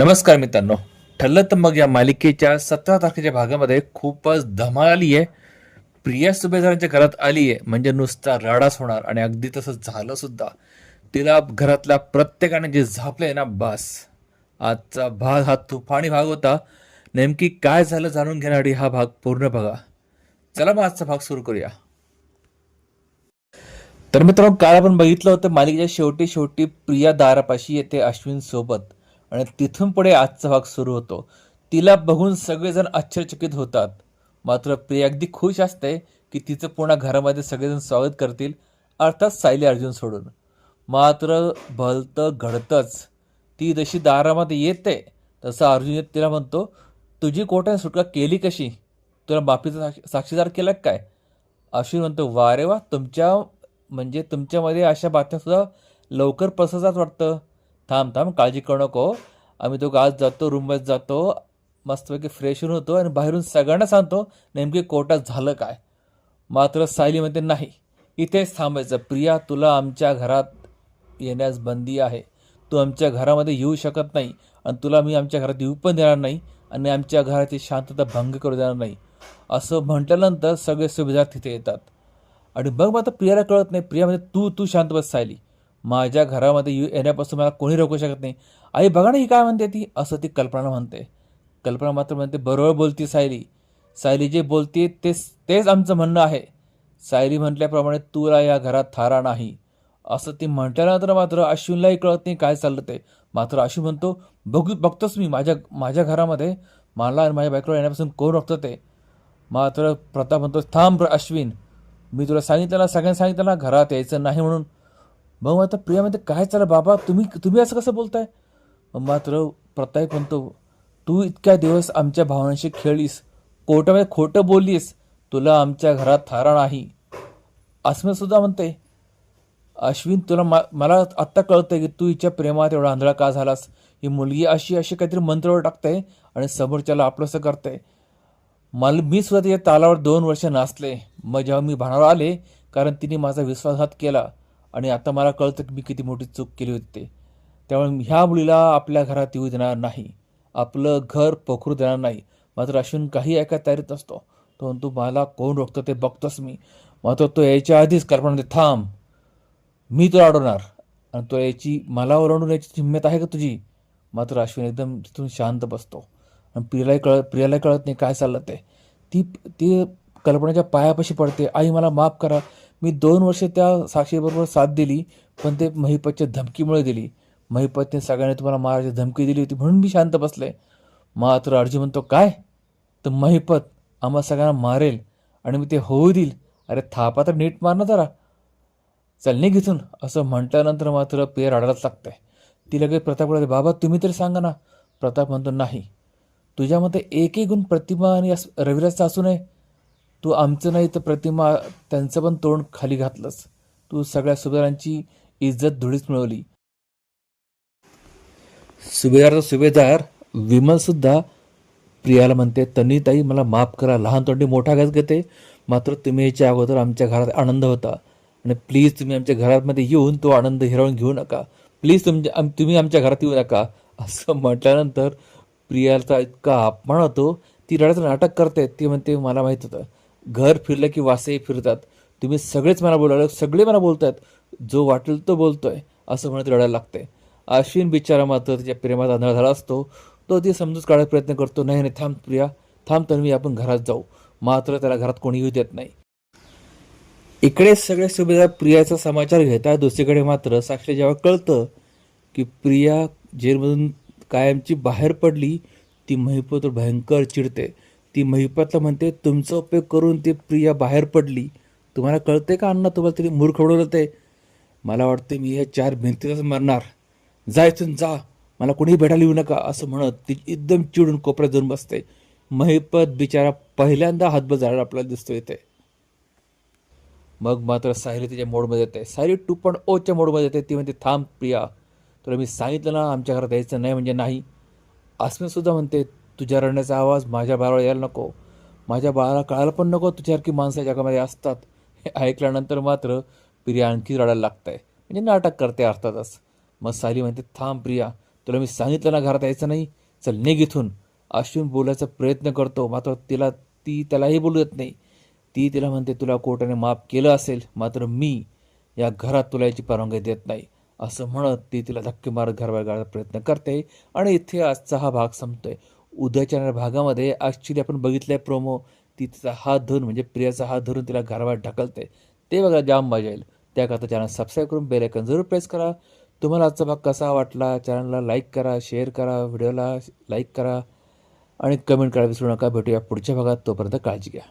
नमस्कार मित्रांनो. ठरलं तर मग या मालिकेच्या सतरा तारखेच्या भागामध्ये खूपच धमाल आली आहे प्रिया सुभेदारांच्या घरात आली आहे म्हणजे नुसता राडाच होणार आणि अगदी तसं झालं सुद्धा. तिला घरातल्या प्रत्येकाने जे झापले ना बस. आजचा भाग हा तुफानी भाग होता. नेमकी काय झालं जाणून घेण्यासाठी हा भाग पूर्ण बघा. चला मग आजचा भाग सुरू करूया. तर मित्रांनो काल आपण बघितलं होतं मालिकेच्या शेवटी शेवटी प्रिया दारापाशी येते अश्विन सोबत. आणि तिथून पुढे आजचा भाग सुरू होतो. तिला बघून सगळेजण आश्चर्यचकित होतात. मात्र प्रिया अगदी खुश असते की तिचं पुन्हा घरामध्ये सगळेजण स्वागत करतील अर्थात सायली अर्जुन सोडून. मात्र भलतं घडतंच. ती जशी दारामध्ये येते तसं अर्जुन येत तिला म्हणतो तुझी कोट्या सुटका केली कशी? तुला बापीचा साक्ष- साक्षीदार केला काय? अश्विन म्हणतो वा रे वा तुमच्या म्हणजे तुमच्यामध्ये अशा बातम्यासुद्धा लवकर पसरतात वाटतं. थांब थांब काळजी करू नको. आम्ही दोघं आज जातो रूममध्ये जातो. मस्तपैकी फ्रेश होऊन होतो आणि बाहेरून सगळ्यांना सांगतो नेमकी कोर्टात झालं काय. मात्र सायली म्हणते नाही. इथेच थांबायचं. प्रिया तुला आमच्या घरात येण्यास बंदी आहे. तू आमच्या घरामध्ये येऊ शकत नाही आणि तुला मी आमच्या घरात येऊ पण देणार नाही आणि आमच्या घराची शांतता भंग करू देणार नाही. असं म्हटल्यानंतर सगळे सुभेदार तिथे येतात. आणि मग मात्र प्रियाला कळत नाही. प्रिया म्हणजे तू तू शांत बस सायली. माझ्या घरामध्ये येऊ येण्यापासून मला कोणी रोखू शकत नाही. आई बघा ना ही काय म्हणते ती? असं ती कल्पना म्हणते. कल्पना मात्र म्हणते बरोबर बोलती सायली. सायली जे बोलते तेच तेच आमचं म्हणणं आहे. सायली म्हटल्याप्रमाणे तुला या घरात थारा नाही. असं ती म्हटल्यानंतर मात्र अश्विनलाही कळत नाही काय चाललं ते. मात्र अश्विन म्हणतो बघू बघतोच मी माझ्या माझ्या घरामध्ये मला आणि माझ्या बायकोला येण्यापासून कोण रोखतं ते? मात्र प्रताप म्हणतो थांब अश्विन. मी तुला सांगितलं ना सगळ्यांना सांगितलं ना घरात यायचं नाही म्हणून. मग आता प्रिया म्हणते काय चला बाबा? तुम्ही तुम्ही असं कसं बोलताय? मात्र प्रताप म्हणतो तू इतक्या दिवस आमच्या भावनांशी खेळलीस कोर्टामध्ये खोटं बोललीस तुला आमच्या घरात थारा नाही. अस्मिता सुद्धा म्हणते अश्विन तुला मा मला आत्ता कळतंय की तू हिच्या प्रेमात एवढा आंधळा का झालास? ही मुलगी अशी अशी काहीतरी मंत्रवर टाकते आणि समोरच्याला आपलंसं करते. मला मी सुद्धा तिच्या तालावर दोन वर्ष नाचले. मग जेव्हा मी भानावर आले कारण तिने माझा विश्वासघात केला आणि आता मला कळतं की मी किती मोठी चूक केली होती ते. त्यामुळे ह्या मुलीला आपल्या घरात येऊ देणार नाही. आपलं घर पोखरू देणार नाही. मात्र अश्विन काही ऐका तयारीत असतो. तो म्हणतो मला कोण रोखतं ते बघतोच मी. मात्र तो यायच्या आधीच कल्पना थांब मी तुला अडवणार आणि तो याची मला ओरडून याची हिंमत आहे का तुझी? मात्र अश्विन एकदम तिथून शांत बसतो. आणि प्रियालाही कळत प्रियालाही कळत नाही काय चाललं ते. ती ती कल्पनेच्या पायापाशी पडते. आई मला माफ करा. मी दोन वर्ष त्या साक्षीबरोबर साथ दिली पण ते महिपतच्या धमकीमुळे दिली. महिपतने सगळ्यांनी तुम्हाला मारायची धमकी दिली होती म्हणून मी शांत बसले. मात्र अर्जुन म्हणतो काय? तर महिपत आम्हा सगळ्यांना मारेल आणि मी ते होऊ देईल. अरे थापा तर नीट मार ना जरा. चल घेतून असं म्हटल्यानंतर मात्र पेर अडायलाच लागतंय. ती लगेच प्रताप बोलते बाबा तुम्ही तरी सांगा ना. प्रताप म्हणतो नाही. तुझ्यामध्ये एकही गुण प्रतिमा आणि रविराजचा असू नये. तू आमचं नाही तर प्रतिमा त्यांचं पण तोंड खाली घातलंस. तू सगळ्या सुभेदारांची इज्जत धुळीच मिळवली. सुभेदारचा सुभेदार विमलसुद्धा प्रियाला म्हणते तन्नीताई मला माफ करा लहान तोंडी मोठा घास घेते मात्र तुम्ही याच्या अगोदर आमच्या घरात आनंद होता. आणि प्लीज तुम्ही आमच्या घरामध्ये येऊन तो आनंद हिरावून घेऊ नका. प्लीज तुमच्या तुम्ही आमच्या घरात येऊ नका. असं म्हटल्यानंतर प्रियाचा इतका अपमान होतो ती रडायचं नाटक करते ती म्हणते मला माहीत होतं. घर फिरलं की वासही फिरतात. तुम्ही सगळेच मला बोलावलं सगळे मला बोलतात जो वाटेल तो बोलतोय असं म्हणत रडायला लागते अश्विन बिचारा मात्र तिच्या प्रेमात आंधळा झाला असतो. तो ती समजूच काढायचा प्रयत्न करतो नाही नाही थांब प्रिया थांब तन्वी आपण घरात जाऊ. मात्र त्याला घरात कोणी येऊ देत नाही. इकडे सगळे सुभेदार प्रियाचा समाचार घेतात. दुसरीकडे मात्र साक्षी जेव्हा कळतं की प्रिया जेलमधून कायमची बाहेर पडली ती महिपत भयंकर चिडते. ती महिपतला म्हणते तुमचा उपयोग करून ती प्रिया बाहेर पडली. तुम्हाला कळते का अण्णा तुम्हाला तरी मूर्ख उडवलं ते? मला वाटते मी ह्या चार भिंतीतच मरणार. जा इथून जा. मला कुणीही भेटायला येऊ नका असं म्हणत ती एकदम चिडून कोपऱ्यात जाऊन बसते. महिपत बिचारा पहिल्यांदा हातभर झाला आपल्याला दिसतो इथे. मग मात्र सायली तिच्या मोडमध्ये येते. सायली टू पॉईंट ओच्या मोडमध्ये येते. ती म्हणते थांब प्रिया. तुला मी सांगितलं ना आमच्या घरात यायचं नाही म्हणजे नाही. अस्मितसुद्धा म्हणते तुझ्या रडण्याचा आवाज माझ्या बाळाला यायला नको. माझ्या बाळाला कळायला पण नको तुझ्यासारखी माणसं या जगामध्ये असतात. हे ऐकल्यानंतर मात्र प्रिया आणखी रडायला लागतंय. म्हणजे नाटक करते अर्थातच. मग साली म्हणते थांब प्रिया तुला मी सांगितलं ना घरात यायचं नाही. चल निघ इथून. अश्विन बोलायचा प्रयत्न करतो मात्र तिला ती त्यालाही बोलू देत नाही. ती तिला म्हणते तुला कोर्टाने माफ केलं असेल मात्र मी या घरात तुला याची परवानगी देत नाही. असं म्हणत ती तिला धक्के मारत घराबाहेर काढायचा प्रयत्न करते आणि इथे आजचा हा भाग संपतोय. उद्याच्या येणाऱ्या भागामध्ये ॲक्च्युली आपण बघितलं आहे प्रोमो ती तिचा हात धरून म्हणजे प्रियाचा हात धरून तिला गारवात ढकलते. ते बघा जाम मजा येईल. त्याकरता चॅनल सबस्क्राईब करून बेल जरूर प्रेस करा. तुम्हाला आजचा भाग कसा वाटला? चॅनलला लाईक करा शेअर करा व्हिडिओला लाईक करा. आणि कमेंट करा विसरू नका. भेटूया पुढच्या भागात. तोपर्यंत काळजी घ्या.